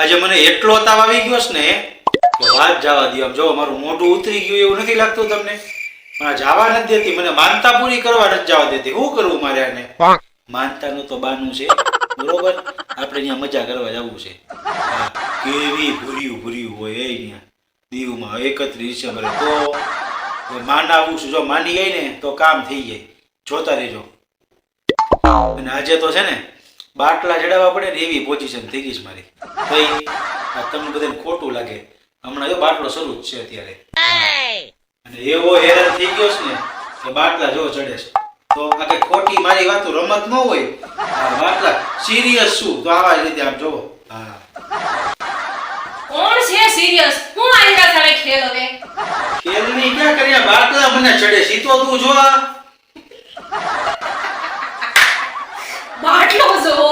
આજે મને એટલો તાવ આવી ગયો છે ને વાત જવા દો આમ જો, મારું મોઢું ઉતરી ગયું એવું નથી લાગતું તમને? પણ જવા નથી દેતી, મને માનતા પૂરી કરવા નથી જવા દેતી. શું કરવું મારે આને? માનતાનું તો બાનું છે, બરોબર? આપણે અહીંયા મજા કરવા જવું છે. કેવી ભૂર્યું ભૂર્યું હોય એ અહીંયા દીવમાં એકત્રીસ ડિસેમ્બરે તો માનાવું છું. જો માની ગઈ ને, તો કામ થઈ જાય. જોતા રહેજો. અને આજે તો છે ને બાટલા ચડાવવા પડે ને એવી પોઝિશન થઈ ગઈ છે મારી. ભાઈ આ તમને બધાને ખોટું લાગે. હમણાં જો બાટલો શરૂ જ છે અત્યારે. અને એવો હેરાન થઈ ગયો છે ને કે બાટલા જો ચડે છે. તો આ કઈ ખોટી મારી વાતો રમત ન હોય. બાટલા સિરિયસ શું? તો આવા રીતે આમ જોવો. હા. કોણ છે સિરિયસ હું આંગા સામે ખેલ હવે? ખેલની ક્યાં કર્યા બાટલા મને ચડે છે? તો તું જો આ. બાટલો જુઓ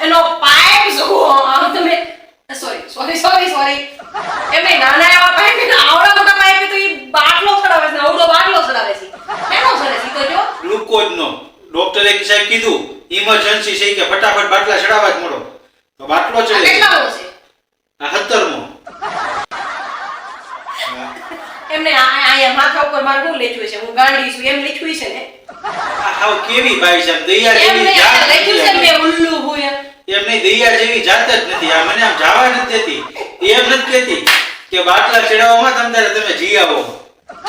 એનો પાઇપ જુઓ આમ તમે સોરી સોરી સોરી સોરી એમને નાના એવા પાઇપ ને આવડા મોટા પાઇપ તો એ બાટલો ચડાવે છે આવડો બાટલો ચડાવે છે એનો ચડે છે તો જો ગ્લુકોઝ નો. ડોક્ટરે સાહેબ કીધું ઇમરજન્સી છે કે ફટાફટ બાટલા ચડાવવા જ મળો. તો બાટલો ચડે. કેટલા છે? આ એમને આ આ- માથા ઉપર મારે હું લખ્યું છે? હું ગાંડી છું એમ લખ્યું છે ને? આવ કેવી ભાઈ સાહેબ દયા જેવી જાત લખ્યું છે મે ઉલ્લુ હું એમ. નહીં દયા જેવી જાત જ નથી. આ મને આમ જાવા નથી દેતી. એમ નથી કહેતી કે બાટલા ચડાવવામાં તમને તમે જી આવો.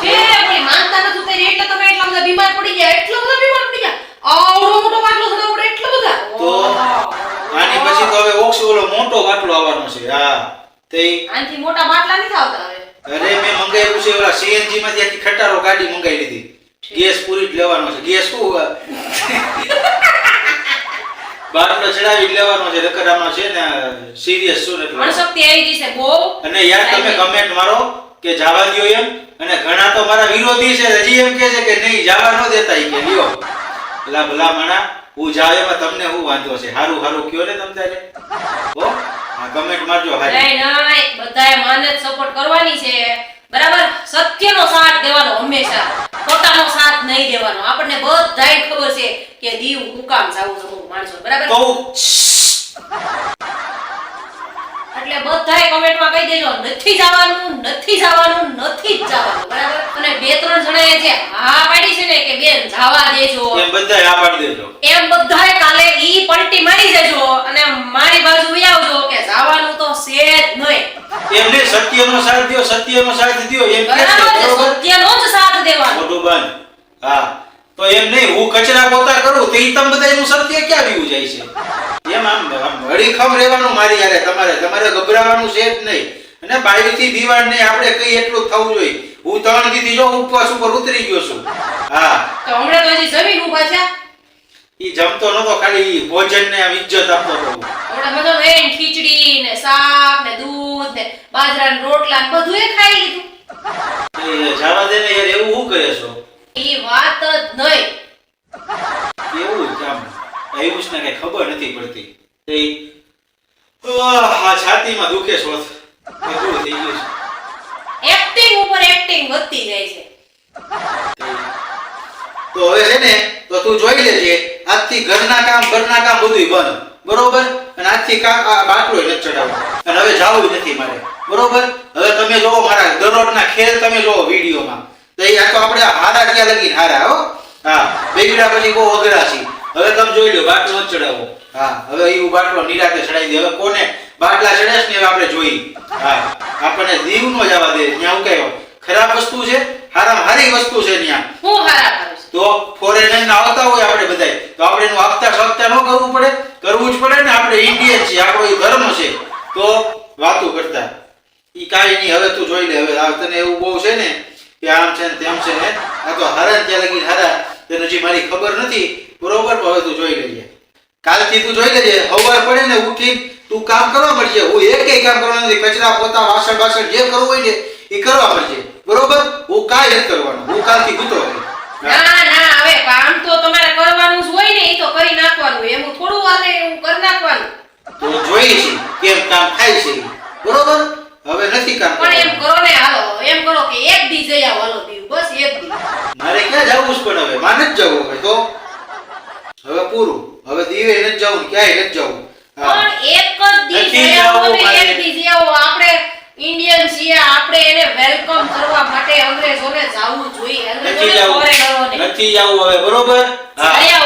છે પણ માનતા નથી ઉતારી. એટલે તમે એટલા બધા બીમાર પડી ગયા. એટલો બધો બીમાર પડી ગયા. આવડો મોટો બાટલો ચડાવવો પડે એટલો બધા. તો આની પછી તો હવે ઓક્સ ઓલો મોટો બાટલો આવવાનો છે. હા. તે આનથી મોટા બાટલા નથી આવતા હવે. અરે મેં મંગાવ્યું છે ઓલા સીએનજી માંથી આખી ખટારો ગાડી મંગાવી લીધી. ગેસ પૂરી જ લેવાનો છે. ગેસ શું બાટલો ચડાવી લેવાનો છે. નકર છે ને સિરિયસ શું એટલે. અણશક્તિ આવી ગઈ છે બહુ. અને યાર તમે કમેન્ટ મારો કે જવા દ્યો એમ? અને ઘણા તો મારા વિરોધી છે. હજી એમ કહે છે કે નહીં જવા ન દેતા કે. લ્યો. ભલા ભલા માણા હું જાવ એમાં તમને હું વાંધો છે. હારું હારું. કયો ને તમ તારે? હો કમેન્ટ મારજો હારી નહીં નહીં બધાએ માનત સપોર્ટ કરવાની છે. બરાબર? સત્યનો સાથ દેવાનો હંમેશા. ખોટાનો સાથ નહીં દેવાનો. આપણને બધાય ખબર છે કે દીવ હુકામ જાવું છે માણસો. બરાબર? તો એટલે બધાય કમેન્ટમાં કહી દેજો નથી જવાનું નથી જવાનું નથી જ જવાનું બરાબર? અને બે ત્રણ જણાએ જે હા પાડી છે ને કે બેન જવા દેજો. એમ બધા હા પાડી દેજો. એમ બધાય કાલે ઈ પલટી મારી જજો અને મારી બાજુ આવજો કે જવાનું તો છે જ નહીં. એમને સત્યનો સાથ દ્યો સત્યનો સાથ દ્યો એમ કે સત્યનો જ સાથ દેવાનો. બધું બંધ. હા. તો એમ નહીં હું કચરા પોતા કરું તો એ તમ બધા એનું સત્ય ક્યાં રહ્યું જાય છે? એમ આમ અડીખમ રહેવાનું મારી યારે તમારે તમારે ગભરાવાનું છે જ નહીં. અને બાયરીથી દીવાળ નહીં આપણે કઈ એટલું થવું જોઈએ. હું ત્રણ દીધી જો ઉપવાસ ઉપર ઉતરી ગયો છું. હા. તો હમણાં તો હજી જમીન ઊભા છે? ઈ જમતો નતો ખાલી ભોજન ને આમ ઇજ્જત આપતો હતો. હમણાં બધો વેણ ખીચડી ને શાક ને દૂધ ને બાજરા ને રોટલા ને બધું એ ખાઈ લીધું. એ જવા દે ને યાર એવું હું કરે છો? ઈ વાત જ નહીં. કેવું છે આમ? આયુષ કઈ ખબર નથી પડતી. તે આ છાતીમાં દુખે છો અઘરું થઈ ગયું છે? એક્ટિંગ ઉપર એક્ટિંગ વધતી જાય છે. તો હવે છે ને તો તું જોઈ લેજે આજથી ઘરના કામ ઘરના કામ બધુંય બંધ. બરોબર? અને આજથી કામ આ બાટલો નથી ચડાવો અને હવે જવું નથી મારે. બરોબર? હવે તમે જોવો મારા દરરોજના ખેલ તમે જોવો વિડીયોમાં. તો એ આ તો આપણે હારા ક્યાં લગી હારા હો? હા બેગડા પછી બહુ અઘરા છે. હવે તમે જોઈ લો બાટલો ચડાવો. હા હવે એવું બાટલો નિરાતે ચડાવી દે. હવે કોને? બાટલા ચડે ને આપણે જોઈ. હા આપણને દીવ નો જવા દે. ત્યાં કહેવાય ખરાબ વસ્તુ છે? હારા હારી વસ્તુ છે ત્યાં. હું હારા તો ફોરેનર ના આવતા હોય આપણે બધાય. તો આપણે એનું આપતા સગતા ન કરવું પડે? કરવું જ પડે ને આપણે ઇન્ડિયન છીએ. આપણો એ ધર્મ છે. તો વાતો કરતા. ઈ કાંઈ નહીં. હવે તું જોઈ લે. હવે તને એવું બહુ છે ને કે આમ છે તેમ છે ને આ તો હારા ત્યાં લગી હારા તને હજી મારી ખબર નથી. બરોબર હવે તું જોઈ લેજે. કાલથી તું જોઈ લેજે. હવાર પડે ને ઉઠી તું કામ કરવા મળશે હું એકેય કામ કરવા નથી. કચરા પોતા વાસણ વાસણ જે કરવું હોય ને એ કરવા મળશે બરોબર? હું કાંઈ નથી કરવાનું. હું કાલથી કૂતરો. ના ના હવે કામ તો તમારે કરવાનું જ હોય ને એ તો કરી નાખવાનું. એમ થોડું હાલે એવું કરી નાખવાનું. તો જોઈ છે કેમ કામ થાય છે. બરોબર? હવે નથી કામ પણ એમ કરો ને હાલો એમ કરો કે એક દી જઈ આવો હાલો દીવ બસ એક દી મારે ક્યાં જવું છે પણ હવે? માને જ જવું હોય તો? હવે પૂરું. હવે દીવે ન જવું ક્યાંય ન જવું. પણ એક જ દી જઈ આવો એક દી જઈ આવો. આપણે ઇન્ડિયન છીએ આપણે એને વેલકમ કરવા માટે અંગ્રેજોને જવું જોઈએ. નથી જવું. નથી જવું હવે બરોબર? અત્યાર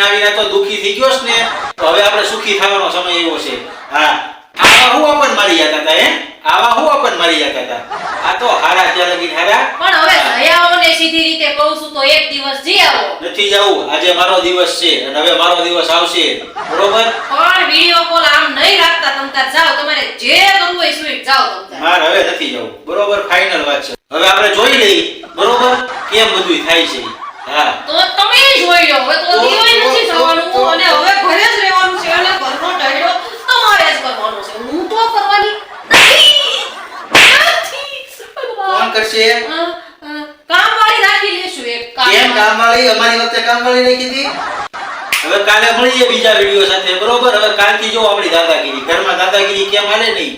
આવીને તો દુખી થઈ ગયો છે ને. તો હવે આપણે સુખી થવાનો સમય એવો છે. હા. આવા હું પણ મળી જતા હતા હે? આવા હું પણ મળી જતા હતા આ તો હારા ત્યાં હારા પણ હવે દયાઓને સીધી રીતે કહું છું તો એક દિવસ જી આવો. નથી જાવું આજે મારો દિવસ છે અને હવે મારો દિવસ આવશે. બરોબર? પણ વિડિયો કોલ આમ નહીં રાખતા તમતા જાઓ તમારે જે કરવું હોય સ્વીટ જાઓ તમતા માર હવે નથી જાવું બરોબર? ફાઇનલ વાત છે. હવે આપણે જોઈ લઈ બરોબર? કેમ બધું થાય છે? હા. તો તમે જોઈ લો હવે તો દિવસ નથી જવાનું અને હવે ઘરે જ રહેવાનું છે અને ઘરનો ઢળ્યો તમારે જ કરવાનો છે હું તો કરવાની નથી નથી કોણ કરશે કામવાળી રાખી લેશું એક કેમ કામવાળી. કામવાળી અમારી વખતે કામવાળી રાખી હતી હવે કાલે મળીએ બીજા વિડિયો સાથે બરોબર? હવે કાલથી જો આપણી દાદાગીરી. ઘરમાં દાદાગીરી કેમ હાલે નહીં?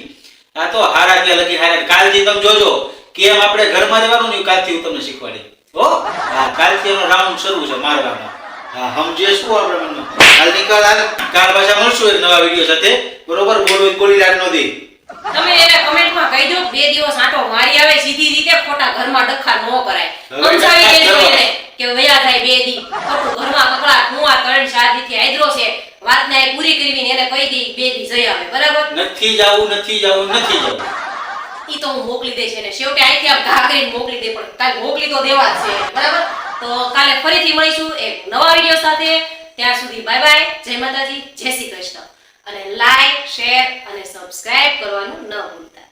આ તો હારા કે લગી હારા. કાલથી તમે જોજો કેમ આપણે ઘરમાં રહેવાનું નહીં કાલથી હું તમને શીખવાડી. હો? હા કાલથી એનો રાઉન્ડ શરૂ છે મારવાનો હા સમજે શું આપણે મનમાં? કાલ નીકળ. કાલ પાછા મળશું એક નવા વીડિયો સાથે. બરોબર? બોલવું બોલી રાખ નો. દે તમે એને કમેન્ટમાં કહી દો બે દિવસ આટો મારી આવે સીધી રીતે ખોટા ઘરમાં ડખા ન કરાય. સમજાવી દેજો એને કે વયા થાય બે દી. ખોટું ઘરમાં કકડા હું આ ત્રણ શાદી થી હાયદરો છે. વાતને એ પૂરી કરવીને એને કહી દી બે દી જઈ આવે. બરાબર? નથી જાવું નથી જાવું નથી જાવું. ઈ તો હું મોકલી દઈશ એને. છેવટે અહીંથી આમ ઘા કરીને મોકલી દે પણ કાલ મોકલી તો દેવા છે. બરાબર? તો કાલે ફરીથી મળીશું એક નવા વીડિયો સાથે. ત્યાં સુધી બાય બાય. જય માતાજી જય શ્રી કૃષ્ણ. અને લાઈક શેર અને સબસ્ક્રાઇબ કરવાનું ન ભૂલતા.